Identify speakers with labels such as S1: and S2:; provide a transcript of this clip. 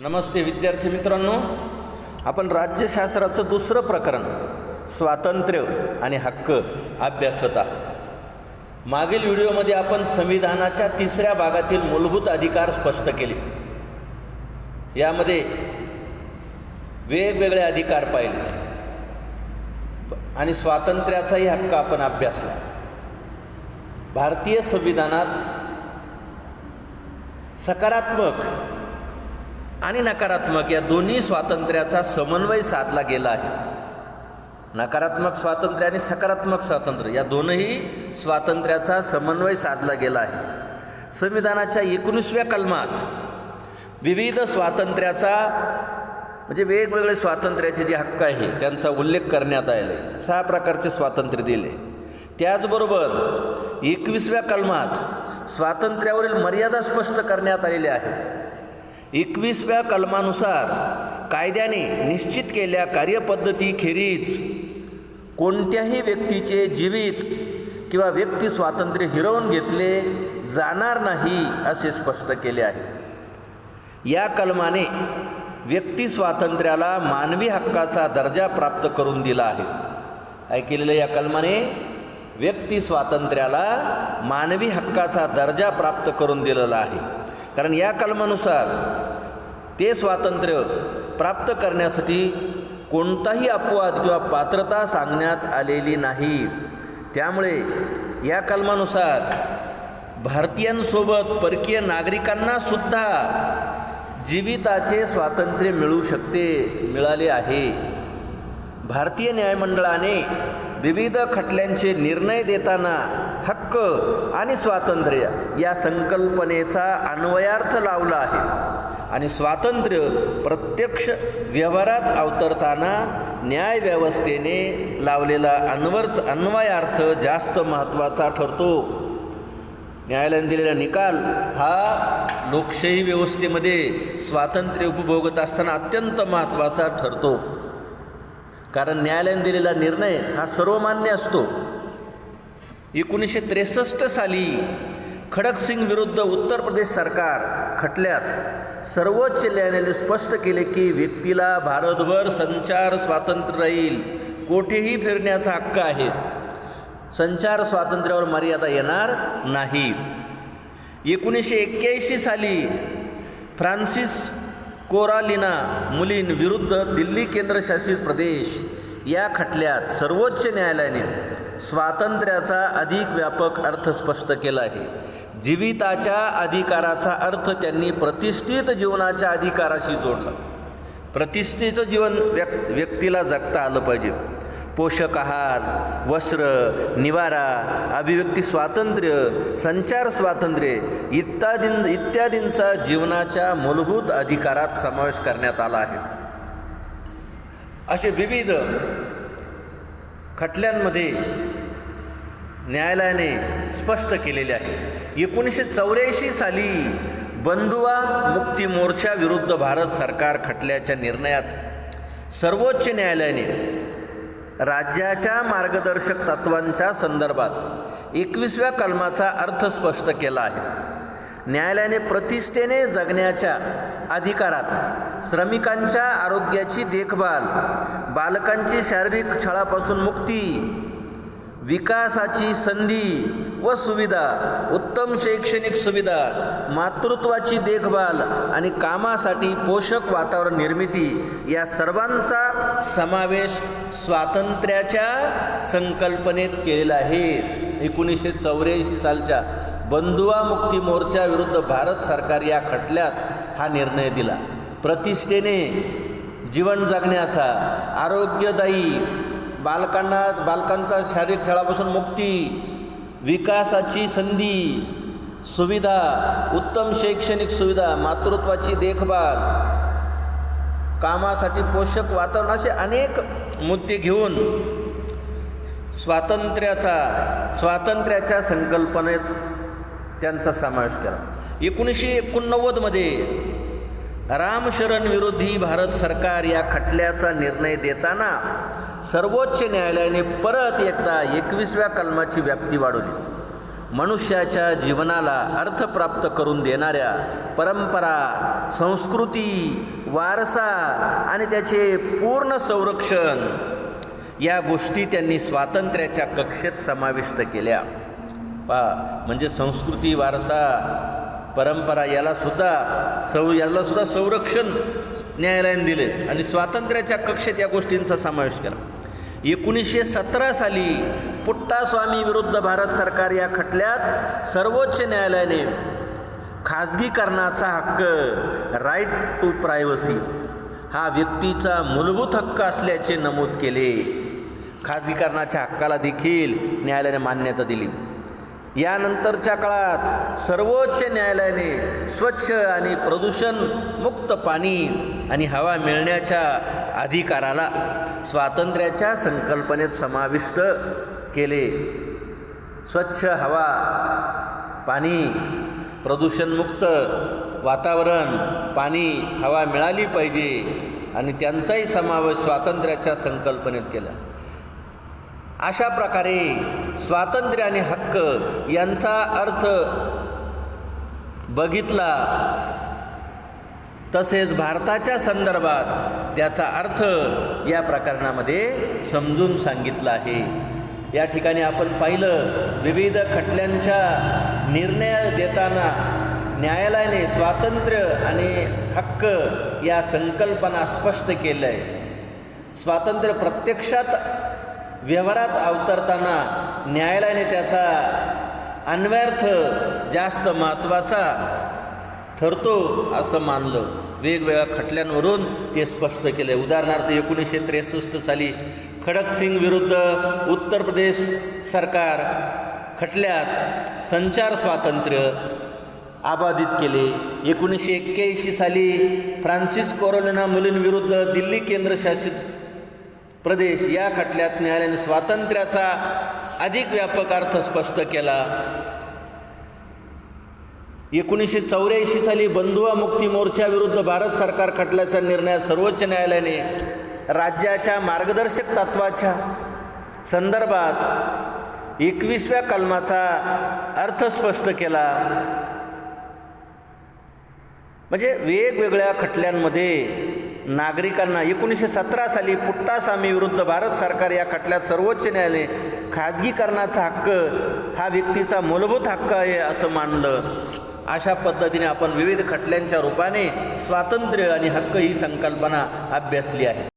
S1: नमस्ते विद्यार्थी मित्रांनो. आपण राज्यशास्त्राचं दुसरं प्रकरण स्वातंत्र्य आणि हक्क अभ्यासत आहोत. मागील व्हिडिओमध्ये आपण संविधानाच्या तिसऱ्या भागातील मूलभूत अधिकार स्पष्ट केले. यामध्ये वेगवेगळे अधिकार पाहिले. आणि स्वातंत्र्याचाही हक्क आपण अभ्यासला. भारतीय संविधानात सकारात्मक आणि नकारात्मक या दोन्ही स्वातंत्र्याचा समन्वय साधला गेला आहे. नकारात्मक स्वातंत्र्य आणि सकारात्मक स्वातंत्र्य या दोनही स्वातंत्र्याचा समन्वय साधला गेला आहे. संविधानाच्या एकोणीसव्या कलमात विविध स्वातंत्र्याचा म्हणजे वेगवेगळे स्वातंत्र्याचे जे हक्क आहे त्यांचा उल्लेख करण्यात आले सहा प्रकारचे स्वातंत्र्य दिले. त्याचबरोबर एकवीसव्या कलमात स्वातंत्र्यावरील मर्यादा स्पष्ट करण्यात आलेल्या आहे एकवीसव्या कलमानुसार कायद्याने निश्चित केलेल्या कार्यपद्धतीखेरीज कोणत्याही व्यक्तीचे जीवित किंवा व्यक्ती स्वातंत्र्य हिरवून घेतले जाणार नाही असे स्पष्ट केले आहे. या कलमाने व्यक्ती स्वातंत्र्याला मानवी हक्काचा दर्जा प्राप्त करून दिला आहे. ऐकलेलं या कलमाने? व्यक्ती स्वातंत्र्याला मानवी हक्काचा दर्जा प्राप्त करून दिलेला आहे. कारण या कलमानुसार ते स्वातंत्र्य प्राप्त करण्यासाठी कोणताही अपवाद किंवा पात्रता सांगण्यात आलेली नाही. त्यामुळे या कलमानुसार भारतीयांसोबत परकीय नागरिकांना सुद्धा जीविताचे स्वातंत्र्य मिळू शकते मिळाले आहे. भारतीय न्यायमंडळाने विविध खटल्यांचे निर्णय देताना हक्क आणि स्वातंत्र्य या संकल्पनेचा अन्वयार्थ लावला आहे. आणि स्वातंत्र्य प्रत्यक्ष व्यवहारात अवतरताना न्यायव्यवस्थेने लावलेला अन्वर्थ अन्वयार्थ जास्त महत्त्वाचा ठरतो. न्यायालयाने दिलेला निकाल हा लोकशाही व्यवस्थेमध्ये स्वातंत्र्य उपभोगत असताना अत्यंत महत्त्वाचा ठरतो. कारण न्यायालयाने दिलेला निर्णय हा सर्वमान्य असतो. एकोणीसशे त्रेसष्ट साली खडकसिंग विरुद्ध उत्तर प्रदेश सरकार खटल्यात. सर्वोच्च न्यायालयाने स्पष्ट केले की व्यक्तीला भारतभर संचार स्वातंत्र्य राहील. कोठेही फिरण्याचा हक्क आहे. संचार स्वातंत्र्यावर मर्यादा येणार नाही. एकोणीसशे एक्क्याऐंशी साली फ्रान्सिस कोरालिना मुलीन विरुद्ध दिल्ली केंद्रशासित प्रदेश या खटल्यात सर्वोच्च न्यायालयाने स्वातंत्र्याचा अधिक व्यापक अर्थ स्पष्ट केला आहे. जीविताच्या अधिकाराचा अर्थ त्यांनी प्रतिष्ठित जीवनाच्या अधिकाराशी जोडला. प्रतिष्ठेचं जीवन व्यक् व्यक्तीला जगता आलं पाहिजे. पोषक आहार वस्त्र निवारा अभिव्यक्ती स्वातंत्र्य संचार स्वातंत्र्य इत्यादीं इत्यादींचा जीवनाच्या मूलभूत अधिकारात समावेश करण्यात आला आहे. असे विविध खटल्यांमध्ये न्यायालयाने स्पष्ट केलेले आहे. एकोणीसशे चौऱ्याऐंशी साली बंधुवा मुक्ती मोर्चा विरुद्ध भारत सरकार खटल्याच्या निर्णयात सर्वोच्च न्यायालयाने राज्याच्या मार्गदर्शक तत्वांच्या संदर्भात एकवीसव्या कलमाचा अर्थ स्पष्ट केला आहे. न्यायालयाने प्रतिष्ठेने जगण्याच्या अधिकारात श्रमिकांच्या आरोग्याची देखभाल बालकांची शारीरिक छळापासून मुक्ती विकासाची संधी व सुविधा उत्तम शैक्षणिक सुविधा मातृत्वाची देखभाल आणि कामासाठी पोषक वातावरण निर्मिती या सर्वांचा समावेश स्वातंत्र्याच्या संकल्पनेत केलेला आहे. एकोणीसशे चौऱ्याऐंशी सालच्या बंधुआ मुक्ती मोर्चा विरुद्ध भारत सरकार या खटल्यात हा निर्णय दिला. प्रतिष्ठेने जीवन जगण्याचा आरोग्यदायी बालकांना बालकांचा शारीरिक छळापासून मुक्ती विकासाची संधी सुविधा उत्तम शैक्षणिक सुविधा मातृत्वाची देखभाल कामासाठी पोषक वातावरण असे अनेक मुद्दे घेऊन स्वातंत्र्याचा स्वातंत्र्याच्या संकल्पनेत त्यांचा समावेश केला. एकोणीसशे एकोणनव्वदमध्ये रामशरण विरोधी भारत सरकार या खटल्याचा निर्णय देताना सर्वोच्च न्यायालयाने परत एकदा एकवीसव्या कलमाची व्याप्ती वाढवली. मनुष्याच्या जीवनाला अर्थ प्राप्त करून देणाऱ्या परंपरा संस्कृती वारसा आणि त्याचे पूर्ण संरक्षण या गोष्टी त्यांनी स्वातंत्र्याच्या कक्षेत समाविष्ट केल्या. पा म्हणजे संस्कृती वारसा परंपरा यालासुद्धा सौ यालासुद्धा संरक्षण न्यायालयाने दिले आणि स्वातंत्र्याच्या कक्षेत या गोष्टींचा समावेश केला. एकोणीसशे सतरा साली पुट्टास्वामी विरुद्ध भारत सरकार या खटल्यात सर्वोच्च न्यायालयाने खाजगीकरणाचा हक्क राईट टू प्रायव्हसी हा व्यक्तीचा मूलभूत हक्क असल्याचे नमूद केले. खाजगीकरणाच्या हक्काला देखील न्यायालयाने मान्यता दिली. यानंतरच्या काळात सर्वोच्च न्यायालयाने स्वच्छ आणि प्रदूषण मुक्त पाणी आणि हवा मिळण्याच्या अधिकाराला स्वातंत्र्याच्या संकल्पनेत समाविष्ट केले. स्वच्छ हवा पाणी प्रदूषणमुक्त वातावरण पाणी हवा मिळाली पाहिजे आणि त्यांचाही समावेश स्वातंत्र्याच्या संकल्पनेत केला. अशा प्रकारे स्वातंत्र्य आणि हक्क यांचा अर्थ बघितला तसेच भारताच्या संदर्भात त्याचा अर्थ या प्रकरणामध्ये समजून सांगितला आहे. या ठिकाणी आपण पाहिलं विविध खटल्यांच्या निर्णय देताना न्यायालयाने स्वातंत्र्य आणि हक्क या संकल्पना स्पष्ट केलं आहे स्वातंत्र्य प्रत्यक्षात व्यवहारात अवतरताना न्यायालयाने त्याचा अन्वयार्थ जास्त महत्त्वाचा ठरतो असं मानलं. वेगवेगळ्या खटल्यांवरून ते स्पष्ट केले. उदाहरणार्थ एकोणीसशे त्रेसष्ट साली खडकसिंग विरुद्ध उत्तर प्रदेश सरकार खटल्यात संचार स्वातंत्र्य आबाधित केले. एकोणीसशे एक्क्याऐंशी साली फ्रान्सिस कोरोलिना मुलींविरुद्ध दिल्ली केंद्रशासित प्रदेश या खटल्यात न्यायालयाने स्वातंत्र्याचा अधिक व्यापक अर्थ स्पष्ट केला. एकोणीसशे चौऱ्याऐंशी साली बंधुआ मुक्ती मोर्चाविरुद्ध भारत सरकार खटल्याचा निर्णय सर्वोच्च न्यायालयाने राज्याच्या मार्गदर्शक तत्वाच्या संदर्भात एकवीसव्या कलमाचा अर्थ स्पष्ट केला. म्हणजे वेगवेगळ्या खटल्यांमध्ये नागरिकांना एकोणीसशे सतरा साली पुट्टासामी विरुद्ध भारत सरकार या खटल्यात सर्वोच्च न्यायालय खाजगीकरणाचा हक्क हा व्यक्तीचा मूलभूत हक्क आहे असं मानलं. अशा पद्धतीने आपण विविध खटल्यांच्या रूपाने स्वातंत्र्य आणि हक्क ही संकल्पना अभ्यासली आहे.